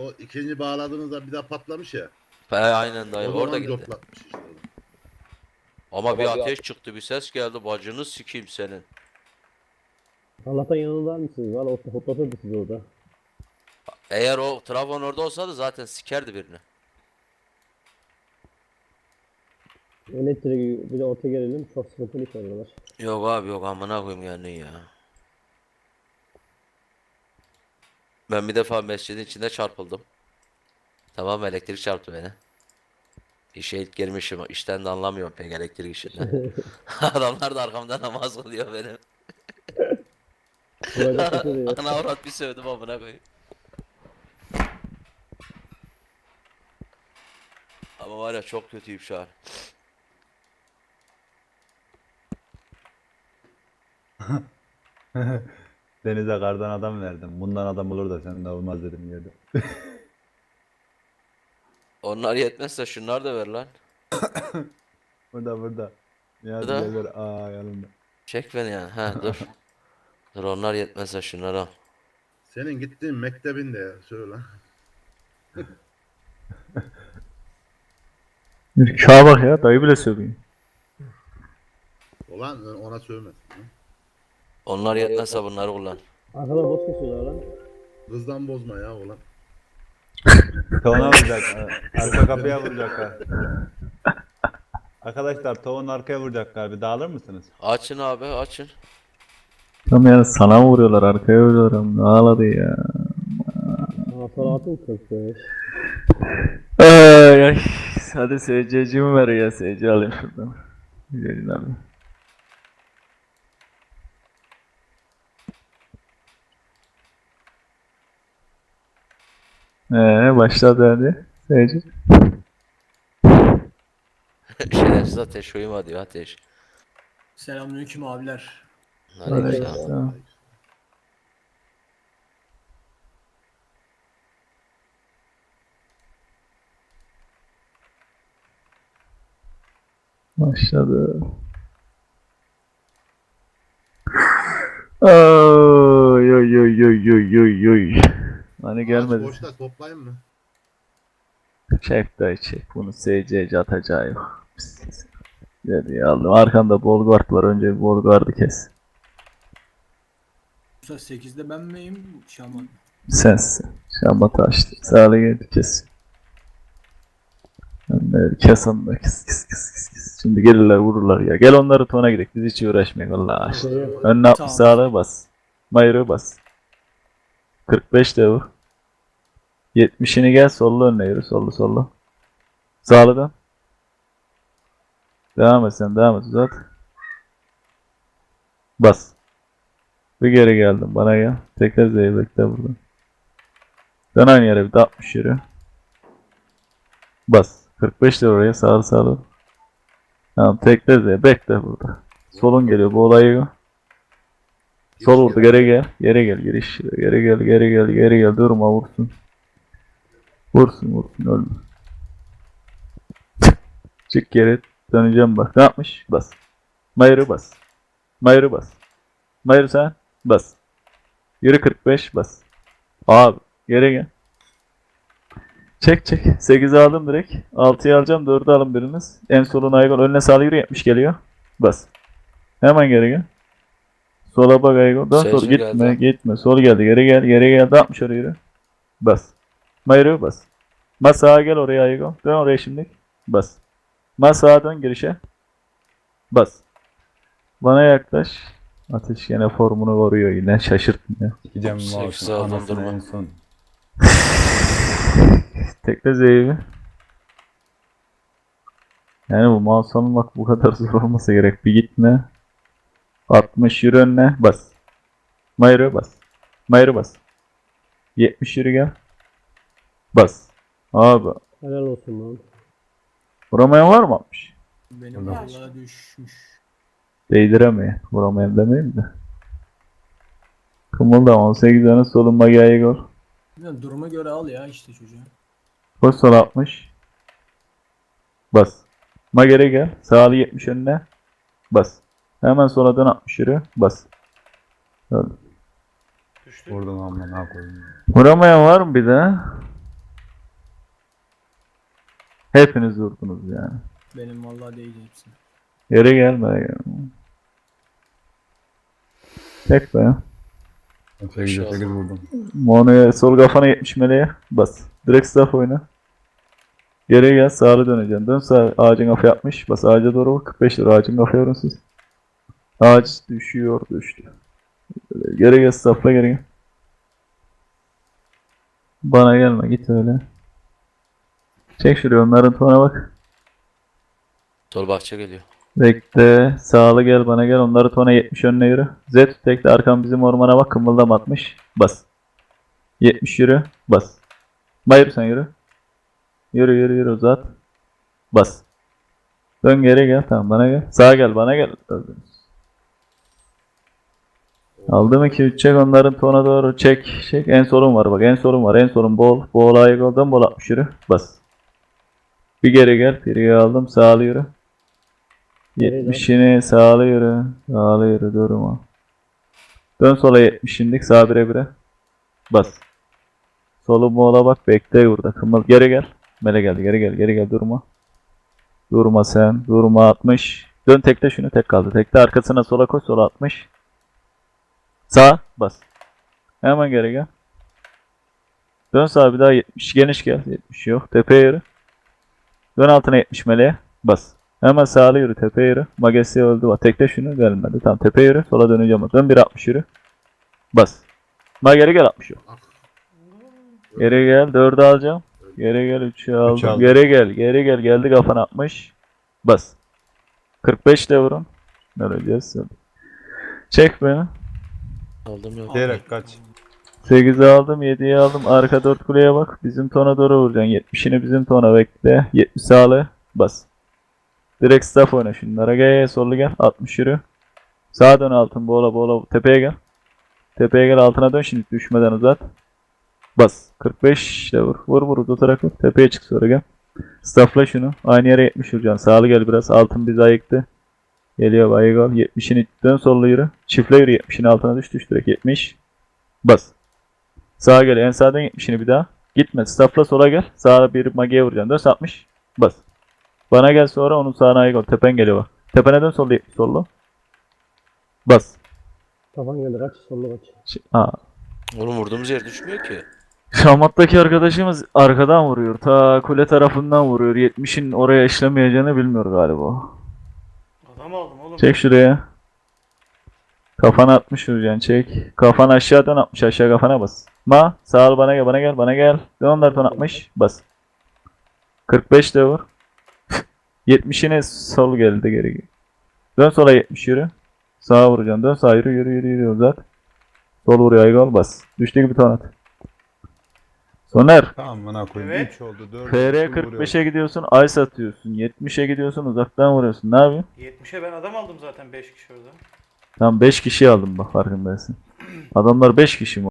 O ikinci bağladığınızda bir daha patlamış ya. He aynen dayı o orada gitti. coplatmış işte. Ama bir Ama bir ateş çıktı bir ses geldi bacını sikeyim senin. Allah'tan yanında mısınız? Valla hoplatırdı sizi orada. Eğer o Trabzon orada olsaydı zaten sikerdi birini. Elektriği bir de orta gelelim. Çok sıkıntılı iş oralar. Yok abi yok amına koyayım yani ya. Ben bir defa mescidin içinde çarpıldım. Tamam elektrik çarptı beni. İşe ilk girmişim. işten de anlamıyorum pek elektrik işinden. Adamlar da arkamda namaz kılıyor benim. Ana avrat bir sövdüm amına koyayım. Ama var ya çok kötüyüm şu an. Denize kardan adam verdim. Bundan adam olur da senden olmaz dedim yerde. Onlar yetmezse şunlar da ver lan. Burada burada. Ya Burada. ver. Aa yanımda. Çek beni ya. Ha dur. Dur onlar yetmezse şunları al. Senin gittiğin mektebin de ya. Söyle lan. Ürkağa bak ya dayı bile sövüyor. Ulan ona sövmez. Onlar yetmezse bunları kullan. Arkadan boş kesiyorlar lan. Kızdan bozma ya ulan. Tavana vuracak. ha. Arka kapıya vuracaklar. Arkadaşlar tavuğun arkaya vuracaklar. Bir dağılır mısınız? Açın abi açın. Tam yani sana mı vuruyorlar arkaya vuruyorlar ama ne ağladı ya. Aa sonra atın 45. Ay ay. Hadi SC'cimi ver ya SC alayım şuradan. Gelin abi. Ee, başladı hadi. SC. Şerefsiz ateş uyuma diyor ateş. Selamünaleyküm abiler. Aleykümselam. Aleykümselam. Başladı. Oy oy oy oy oy oy oy. Hani gelmedi. boşta toplayayım mı? Çek dayı çek. Bunu SC'ci atacağı yok. Pis, pis. Dedi aldım. Arkanda Bolgard var. Önce bir Bolgard'ı kes. Usta 8'de ben miyim? Şaman. Sensin. Şamata açtı. Sağlı geldi kes. Önleri kes onları kes kes kes kes kes. Şimdi gelirler vururlar ya. Gel onları tona gidelim. Biz hiç uğraşmayalım Allah aşkına. Önüne 60 Tamam. sağlığı bas. Mayırı bas. 45 de vur. 70'ini gel sollu önüne yürü. Sollu sollu. Sağlıdan. Devam et sen devam et uzat. Bas. Bir geri geldim bana gel. Tekrar zeybekle buradan. Dön aynı yere bir de 60 yürü. Bas. 45 de oraya sağlı sağlı. Tamam tekrar zey. Bekle burada. Solun geliyor bu olayı. Sol vurdu geri gel. Geri gel giriş. Geri gel geri gel geri gel. Durma vursun. Vursun vursun ölme. Çık geri. Döneceğim bak. Ne yapmış? Bas. Mayırı bas. Mayırı bas. Mayırı sen. Bas. Yürü 45 bas. Abi geri gel. Çek çek. 8'i aldım direkt. 6'yı alacağım. 4'ü alın biriniz. En solun Aygol. Önüne sağ yürü 70 geliyor. Bas. Hemen geri gel. Sola bak Aygol. Dön sol. Gitme geldi. gitme. Sol geldi. Geri gel. Geri gel. 60 oraya yürü. Bas. Mayırı bas. Ma sağa gel oraya Aygol. Dön oraya şimdi. Bas. Ma sağa dön girişe. Bas. Bana yaklaş. Ateş gene formunu koruyor yine şaşırtmıyor. Sikeceğim Sekiz mouse'un sağdan anasını durma. en son. Tekle Z'yi. Yani bu mouse almak bu kadar zor olmasa gerek. Bir gitme. 60 yürü önüne bas. Mayırı bas. Mayırı bas. 70 yürü gel. Bas. Abi Helal olsun lan. vuramayan var mı 60? Benim Ulan. vallahi düşmüş. Değdiremiyor. Vuramayan demeyeyim de. Kımılda 18 tane solun magayı gol. Bilmiyorum, duruma göre al ya işte çocuğa. Koş sol 60. Bas. Magere gel. Sağlı 70 önüne. Bas. Hemen sola dön 60 yürü. Bas. Öyle. Vurdum amma ne yapayım. Vuramayan var mı bir daha? Hepiniz vurdunuz yani. Benim vallahi değil hepsini. Yere gelme ya. Tek be. 8'e 8 vurdum. Mono'ya sol kafana 70 meleğe bas. Direkt staff oyna. Geriye gel sağa döneceksin. Dön sağ ağacın kafa yapmış. Bas ağaca doğru bak. 45 lira ağacın kafa yorun siz. Ağaç düşüyor düştü. Geri gel staffla geri gel. Bana gelme git öyle. Çek şuraya onların tona bak. Sol bahçe geliyor. Bekle. Sağlı gel bana gel. Onları tona 70 önüne yürü. Z tekle arkam bizim ormana bak. Kımıldam atmış. Bas. 70 yürü. Bas. Bayır sen yürü. Yürü yürü yürü uzat. Bas. Dön geri gel. Tamam bana gel. Sağa gel bana gel. Öldünüz. Aldım 2 3 çek onların tona doğru çek çek en solun var bak en solun var en solun bol bol ayık oldum bol 60 yürü bas bir geri gel Priyi aldım sağlı yürü Geri dön. 70'ini sağlı yürü. Sağlı yürü durma. Dön sola 70'indik sağ bire bire. Bas. Solu mola bak bekle burada. Kımıl geri gel. Mele geldi geri gel geri gel durma. Durma sen. Durma 60. Dön tekle şunu tek kaldı. Tekle arkasına sola koş sola 60. Sağ bas. Hemen geri gel. Dön sağa bir daha 70 geniş gel. 70 yok. Tepeye yürü. Dön altına 70 meleğe. Bas. Hemen sağlı yürü tepeye yürü. Magesi öldü bak. Tekle şunu gelmedi. Tamam tepeye yürü. Sola döneceğim. Dön 1.60 yürü. Bas. Ma geri gel 60 yok. Geri gel 4'ü alacağım. Geri gel 3'ü aldım. aldım. Geri gel. Geri gel. Geldi kafana 60. Bas. 45 de vurun. Öleceğiz. Çek beni. Aldım yok. Diyerek kaç. 8'i aldım, 7'yi aldım. Arka 4 kuleye bak. Bizim tona doğru vuracaksın. 70'ini bizim tona bekle. 70 sağlı. Bas. Direkt staff oyna şunlara. Gel sollu gel. 60 yürü. Sağa dön altın. Boğla boğla. Tepeye gel. Tepeye gel altına dön şimdi düşmeden uzat. Bas. 45 de vur. Vur vur uzatarak vur. Tepeye çık sonra gel. Staffla şunu. Aynı yere 70 vuracaksın. Sağlı gel biraz. Altın bizi ayıktı. Geliyor bayık ol. 70'ini dön sollu yürü. Çiftle yürü. 70'in altına düş. Düş direkt 70. Bas. Sağa gel. En sağdan 70'ini bir daha. Gitme. Staffla sola gel. Sağa bir magiye vuracaksın. Dön 60. Bas. Bana gel sonra onun sağına ayık ol. Tepen geliyor bak. Tepene dön sollu 70 sollu. Bas. Kafan geldi kaç sollu kaç. Ş- Aa. Oğlum vurduğumuz yer düşmüyor ki. Şahmat'taki arkadaşımız arkadan vuruyor. Ta kule tarafından vuruyor. 70'in oraya işlemeyeceğini bilmiyor galiba. Adam aldım oğlum. Çek şuraya. Kafana 60 vuracaksın çek. Kafan aşağı dön 60 aşağı kafana bas. Ma sağ ol bana gel bana gel bana gel. Dön ton 60 bas. 45 de vur. 70'ine sol geldi geri. Dön sola 70 yürü. Sağa vuracaksın. Dön sağa yürü yürü yürü yürü uzat. Sol vuruyor aygol bas. Düştüğü gibi ton at. Soner. Tamam bana koyayım. Evet. 3 oldu 4 FR 45'e gidiyorsun, ay satıyorsun. 70'e gidiyorsun, uzaktan vuruyorsun. Ne yapıyorsun? 70'e ben adam aldım zaten 5 kişi orada. Tam 5 kişi aldım bak farkındaysın. Adamlar 5 kişi mi?